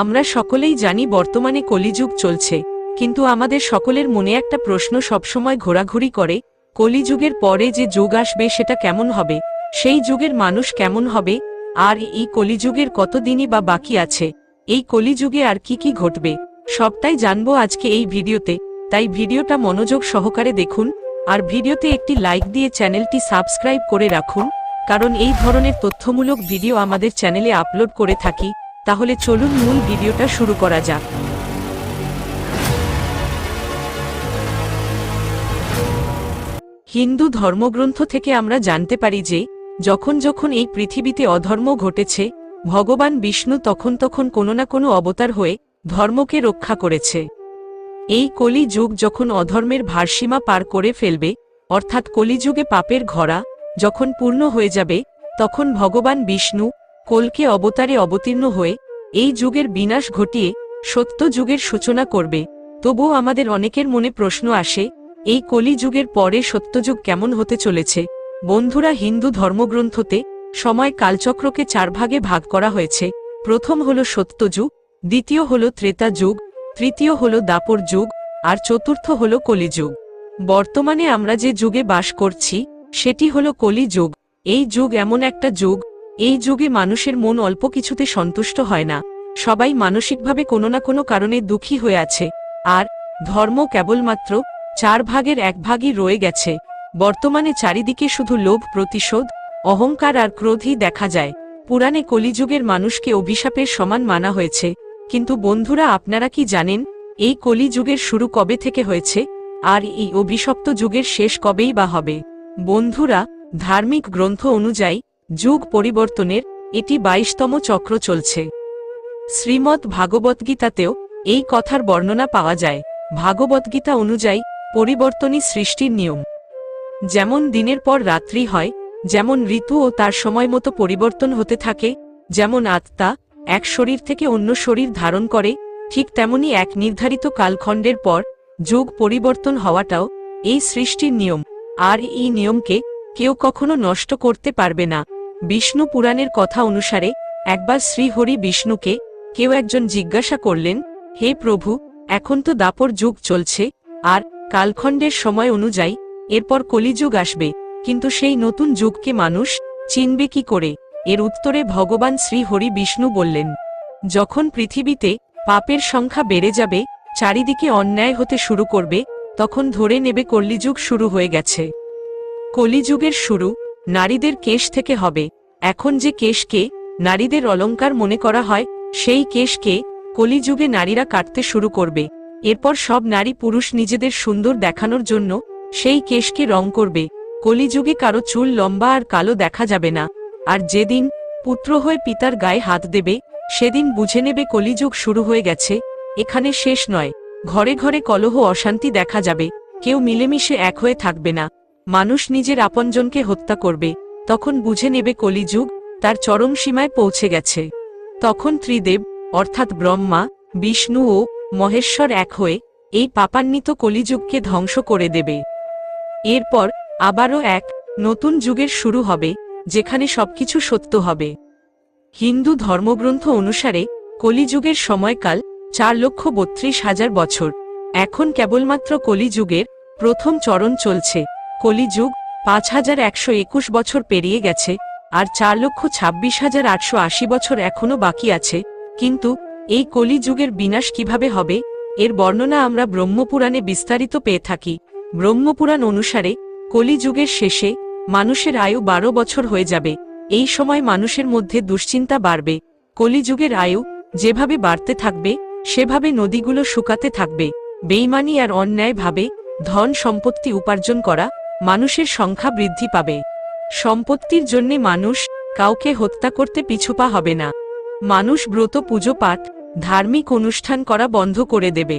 আমরা সকলেই জানি বর্তমানে কলিযুগ চলছে, কিন্তু আমাদের সকলের মনে একটা প্রশ্ন সবসময় ঘোরাঘুরি করে, কলিযুগের পরে যে যুগ আসবে সেটা কেমন হবে, সেই যুগের মানুষ কেমন হবে, আর এই কলিযুগের কতদিনই বা বাকি আছে, এই কলিযুগে আর কি কি ঘটবে, সবটাই জানব আজকে এই ভিডিওতে, তাই ভিডিওটা মনোযোগ সহকারে দেখুন, আর ভিডিওতে একটি লাইক দিয়ে চ্যানেলটি সাবস্ক্রাইব করে রাখুন, কারণ এই ধরনের তথ্যমূলক ভিডিও আমাদের চ্যানেলে আপলোড করে থাকি তাহলে চলুন মূল ভিডিওটা শুরু করা যাক। হিন্দু ধর্মগ্রন্থ থেকে আমরা জানতে পারি যে, যখন যখন এই পৃথিবীতে অধর্ম ঘটেছে, ভগবান বিষ্ণু তখন তখন কোনো না কোনো অবতার হয়ে ধর্মকে রক্ষা করেছে। এই কলি যুগ যখন অধর্মের ভারসীমা পার করে ফেলবে, অর্থাৎ কলিযুগে পাপের ঘরা যখন পূর্ণ হয়ে যাবে, তখন ভগবান বিষ্ণু কলকে অবতারে অবতীর্ণ হয়ে এই যুগের বিনাশ ঘটিয়ে সত্য যুগের সূচনা করবে। তবুও আমাদের অনেকের মনে প্রশ্ন আসে, এই কলি যুগের পরে সত্যযুগ কেমন হতে চলেছে? বন্ধুরা, হিন্দু ধর্মগ্রন্থতে সময় কালচক্রকে চার ভাগে ভাগ করা হয়েছে। প্রথম হল সত্যযুগ, দ্বিতীয় হল ত্রেতা যুগ তৃতীয় হল দাপর যুগ আর চতুর্থ হল কলিযুগ। বর্তমানে আমরা যে যুগে বাস করছি, সেটি হল কলিযুগ। এই যুগ এমন একটা যুগ এই যুগে মানুষের মন অল্প কিছুতে সন্তুষ্ট হয় না। সবাই মানসিকভাবে কোনো না কোনো কারণে দুঃখী হয়ে আছে। আর ধর্ম কেবলমাত্র চার ভাগের এক ভাগই রয়ে গেছে। বর্তমানে চারিদিকে শুধু লোভ, প্রতিশোধ, অহংকার আর ক্রোধই দেখা যায়। পুরাণে কলিযুগের মানুষকে অভিশাপের সমান মানা হয়েছে। কিন্তু বন্ধুরা, আপনারা কি জানেন, এই কলিযুগের শুরু কবে থেকে হয়েছে? আর এই অভিশপ্ত যুগের শেষ কবেই বা হবে? বন্ধুরা, ধার্মিক গ্রন্থ অনুযায়ী যুগ পরিবর্তনের, এটি বাইশতম চক্র চলছে। শ্রীমৎ ভাগবতগীতাতেও এই কথার বর্ণনা পাওয়া যায়। ভাগবতগীতা অনুযায়ী, পরিবর্তনই সৃষ্টির নিয়ম। যেমন দিনের পর রাত্রি হয়, যেমন ঋতু ও তার সময় মতো পরিবর্তন হতে থাকে, যেমন আত্মা এক শরীর থেকে অন্য শরীর ধারণ করে, ঠিক তেমনি এক নির্ধারিত কালখণ্ডের পর যুগ পরিবর্তন হওয়াটাও এই সৃষ্টির নিয়ম। আর এই নিয়মকে কেউ কখনো নষ্ট করতে পারবে না। বিষ্ণু পুরাণের কথা অনুসারে, একবার শ্রীহরি বিষ্ণুকে কেউ একজন জিজ্ঞাসা করলেন, হে প্রভু, এখন তো দাপর যুগ চলছে, আর কালখণ্ডের সময় অনুযায়ী এরপর কলিযুগ আসবে, কিন্তু সেই নতুন যুগকে মানুষ চিনবে কি করে? এর উত্তরে ভগবান শ্রী হরি বিষ্ণু বললেন, যখন পৃথিবীতে পাপের সংখ্যা বেড়ে যাবে, চারিদিকে অন্যায় হতে শুরু করবে, তখন ধরে নেবে কলিযুগ শুরু হয়ে গেছে। কলিযুগের শুরু নারীদের কেশ থেকে হবে। এখন যে কেশকে নারীদের অলঙ্কার মনে করা হয়, সেই কেশকে কলিযুগে নারীরা কাটতে শুরু করবে। এরপর সব নারী পুরুষ নিজেদের সুন্দর দেখানোর জন্য সেই কেশকে রং করবে। কলিযুগে কারও চুল লম্বা আর কালো দেখা যাবে না। আর যেদিন পুত্র হয়ে পিতার গায়ে হাত দেবে, সেদিন বুঝে নেবে কলিযুগ শুরু হয়ে গেছে। এখানে শেষ নয়। ঘরে ঘরে কলহ অশান্তি দেখা যাবে। কেউ মিলেমিশে এক হয়ে থাকবে না। মানুষ নিজের আপনজনকে হত্যা করবে, তখন বুঝে নেবে কলিযুগ তার চরম সীমায় পৌঁছে গেছে। তখন ত্রিদেব, অর্থাৎ ব্রহ্মা, বিষ্ণু ও মহেশ্বর এক হয়ে এই পাপান্বিত কলিযুগকে ধ্বংস করে দেবে। এরপর আবারও এক নতুন যুগের শুরু হবে, যেখানে সবকিছু সত্য হবে। হিন্দু ধর্মগ্রন্থ অনুসারে কলিযুগের সময়কাল চার লক্ষ বত্রিশ হাজার বছর। এখন কেবলমাত্র কলিযুগের প্রথম চরণ চলছে। কলিযুগ, পাঁচ হাজার একশো একুশ বছর পেরিয়ে গেছে, আর চার লক্ষ ছাব্বিশ হাজার আটশো আশি বছর এখনও বাকি আছে, কিন্তু এই কলিযুগের বিনাশ কীভাবে হবে, এর বর্ণনা আমরা ব্রহ্মপুরাণে বিস্তারিত পেয়ে থাকি। ব্রহ্মপুরাণ অনুসারে, কলিযুগের শেষে মানুষের আয়ু বারো বছর হয়ে যাবে, এই সময় মানুষের মধ্যে দুশ্চিন্তা বাড়বে, কলিযুগের আয়ু যেভাবে বাড়তে থাকবে, সেভাবে নদীগুলো শুকাতে থাকবে, বেইমানি আর অন্যায়ভাবে ধন সম্পত্তি উপার্জন করা মানুষের সংখ্যা বৃদ্ধি পাবে। সম্পত্তির জন্যে মানুষ কাউকে হত্যা করতে পিছুপা হবে না। মানুষ ব্রত পুজো পাঠ, ধার্মিক অনুষ্ঠান করা বন্ধ করে দেবে।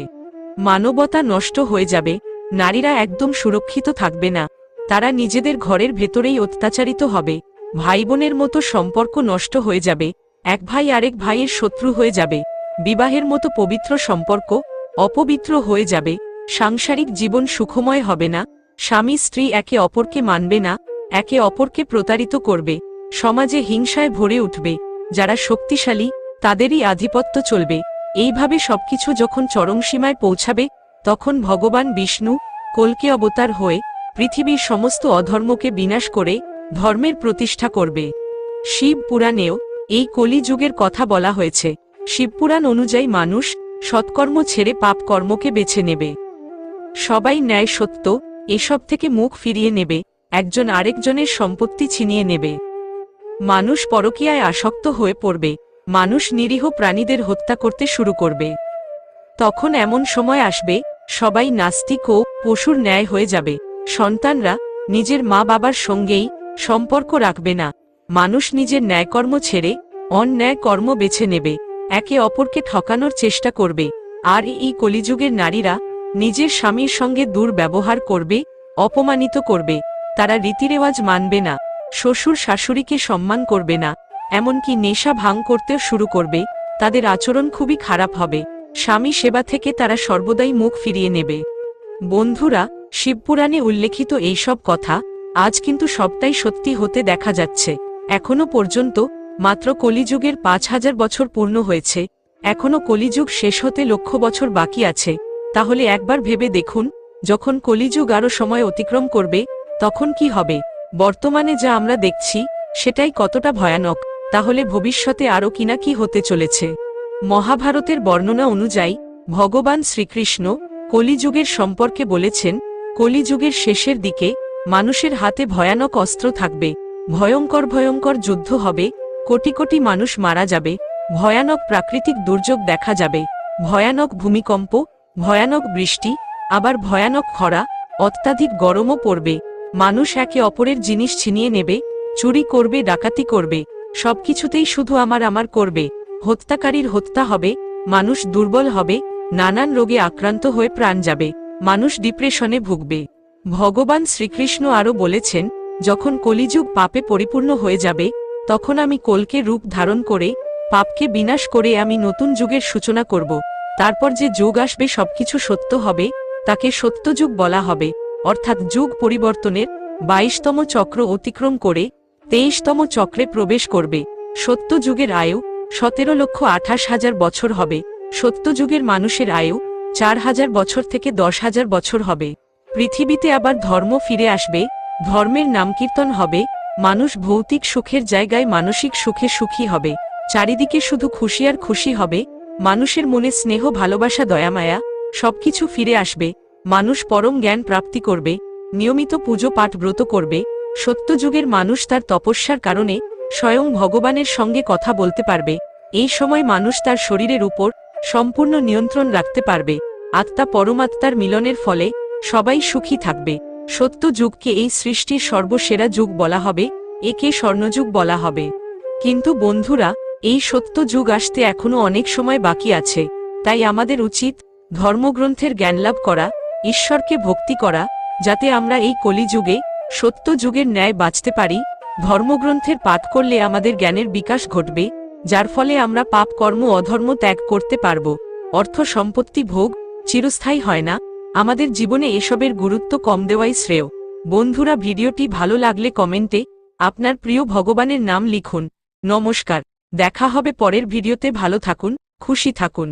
মানবতা নষ্ট হয়ে যাবে, নারীরা একদম সুরক্ষিত থাকবে না। তারা নিজেদের ঘরের ভেতরেই অত্যাচারিত হবে। ভাই বোনের মতো সম্পর্ক নষ্ট হয়ে যাবে, এক ভাই আরেক ভাইয়ের শত্রু হয়ে যাবে। বিবাহের মতো পবিত্র সম্পর্ক, অপবিত্র হয়ে যাবে। সাংসারিক জীবন সুখময় হবে না। স্বামী স্ত্রী একে অপরকে মানবে না, একে অপরকে প্রতারিত করবে। সমাজে হিংসায় ভরে উঠবে। যারা শক্তিশালী, তাদেরই আধিপত্য চলবে। এইভাবে সবকিছু যখন চরমসীমায় পৌঁছাবে, তখন ভগবান বিষ্ণু, কলকে অবতার হয়ে, পৃথিবীর সমস্ত অধর্মকে বিনাশ করে, ধর্মের প্রতিষ্ঠা করবে। শিব পুরাণেও এই কলিযুগের কথা বলা হয়েছে। শিবপুরাণ অনুযায়ী মানুষ সৎকর্ম ছেড়ে পাপ কর্মকে বেছে নেবে। সবাই ন্যায় সত্য এসব থেকে মুখ ফিরিয়ে নেবে, একজন আরেকজনের সম্পত্তি ছিনিয়ে নেবে। মানুষ পরকীয়ায় আসক্ত হয়ে পড়বে, মানুষ নিরীহ প্রাণীদের হত্যা করতে শুরু করবে। তখন এমন সময় আসবে, সবাই নাস্তিক ও পশুর ন্যায় হয়ে যাবে। সন্তানরা নিজের মা বাবার সঙ্গেই সম্পর্ক রাখবে না। মানুষ নিজের ন্যায়কর্ম ছেড়ে অন্যায় কর্ম বেছে নেবে, একে অপরকে ঠকানোর চেষ্টা করবে। আর এই কলিযুগের নারীরা নিজের স্বামীর সঙ্গে দুর্ব্যবহার করবে, অপমানিত করবে, তারা রীতিরেওয়াজ মানবে না, শ্বশুর শাশুড়িকে সম্মান করবে না, এমনকি নেশা ভাঙ করতেও শুরু করবে, তাদের আচরণ খুবই খারাপ হবে, স্বামী সেবা থেকে তারা সর্বদাই মুখ ফিরিয়ে নেবে। বন্ধুরা, শিবপুরাণে উল্লেখিত এইসব কথা, আজ কিন্তু সবটাই সত্যি হতে দেখা যাচ্ছে, এখনও পর্যন্ত, মাত্র কলিযুগের পাঁচ হাজার বছর পূর্ণ হয়েছে, এখনও কলিযুগ শেষ হতে লক্ষ বছর বাকি আছে তাহলে একবার ভেবে দেখুন, যখন কলিযুগ আরও সময় অতিক্রম করবে, তখন কি হবে? বর্তমানে যা আমরা দেখছি, সেটাই কতটা ভয়ানক, তাহলে ভবিষ্যতে আরও কিনা কি হতে চলেছে। মহাভারতের বর্ণনা অনুযায়ী, ভগবান শ্রীকৃষ্ণ কলিযুগের সম্পর্কে বলেছেন, কলিযুগের শেষের দিকে মানুষের হাতে ভয়ানক অস্ত্র থাকবে, ভয়ঙ্কর ভয়ঙ্কর যুদ্ধ হবে, কোটি কোটি মানুষ মারা যাবে, ভয়ানক প্রাকৃতিক দুর্যোগ দেখা যাবে, ভয়ানক ভূমিকম্প ভয়ানক বৃষ্টি, আবার ভয়ানক খরা, অত্যাধিক গরমও পড়বে। মানুষ একে অপরের জিনিস ছিনিয়ে নেবে, চুরি করবে, ডাকাতি করবে, সবকিছুতেই শুধু আমার আমার করবে। হত্যাকারীর হত্যা হবে, মানুষ দুর্বল হবে, নানান রোগে আক্রান্ত হয়ে প্রাণ যাবে, মানুষ ডিপ্রেশনে ভুগবে। ভগবান শ্রীকৃষ্ণ আরও বলেছেন, যখন কলিযুগ পাপে পরিপূর্ণ হয়ে যাবে, তখন আমি কলকে রূপ ধারণ করে, পাপকে বিনাশ করে আমি নতুন যুগের সূচনা করব। তারপর যে যুগ আসবে সবকিছু সত্য হবে, তাকে সত্যযুগ বলা হবে। অর্থাৎ যুগ পরিবর্তনের বাইশতম চক্র অতিক্রম করে তেইশতম চক্রে প্রবেশ করবে। সত্য যুগের আয়ু সতেরো লক্ষ আঠাশ হাজার বছর হবে। সত্য যুগের মানুষের আয়ু চার হাজার বছর থেকে দশ হাজার বছর হবে। পৃথিবীতে আবার ধর্ম ফিরে আসবে, ধর্মের নামকীর্তন হবে, মানুষ ভৌতিক সুখের জায়গায় মানসিক সুখে সুখী হবে। চারিদিকে শুধু খুশি আর খুশি হবে মানুষের মনে স্নেহ, ভালোবাসা দয়ামায়া সবকিছু ফিরে আসবে। মানুষ পরম জ্ঞান প্রাপ্তি করবে, নিয়মিত পুজো পাঠ ব্রত করবে। সত্যযুগের মানুষ তার তপস্যার কারণে স্বয়ং ভগবানের সঙ্গে কথা বলতে পারবে। এই সময় মানুষ তার শরীরের উপর সম্পূর্ণ নিয়ন্ত্রণ রাখতে পারবে। আত্মা পরমাত্মার মিলনের ফলে সবাই সুখী থাকবে। সত্য যুগকে এই সৃষ্টির সর্বসেরা যুগ বলা হবে, একে স্বর্ণযুগ বলা হবে। কিন্তু বন্ধুরা এই সত্য যুগ আসতে এখনও অনেক সময় বাকি আছে, তাই আমাদের উচিত ধর্মগ্রন্থের জ্ঞানলাভ করা, ঈশ্বরকে ভক্তি করা, যাতে আমরা এই কলিযুগে, সত্য যুগের ন্যায় বাঁচতে পারি, ধর্মগ্রন্থের পাঠ করলে আমাদের জ্ঞানের বিকাশ ঘটবে, যার ফলে আমরা পাপ কর্ম অধর্ম ত্যাগ করতে পারব, অর্থ সম্পত্তি ভোগ চিরস্থায়ী হয় না, আমাদের জীবনে এসবের গুরুত্ব কম দেওয়াই শ্রেয়। বন্ধুরা, ভিডিওটি ভালো লাগলে কমেন্টে আপনার প্রিয় ভগবানের নাম লিখুন। নমস্কার। দেখা হবে পরের ভিডিওতে ভালো থাকুন খুশি থাকুন।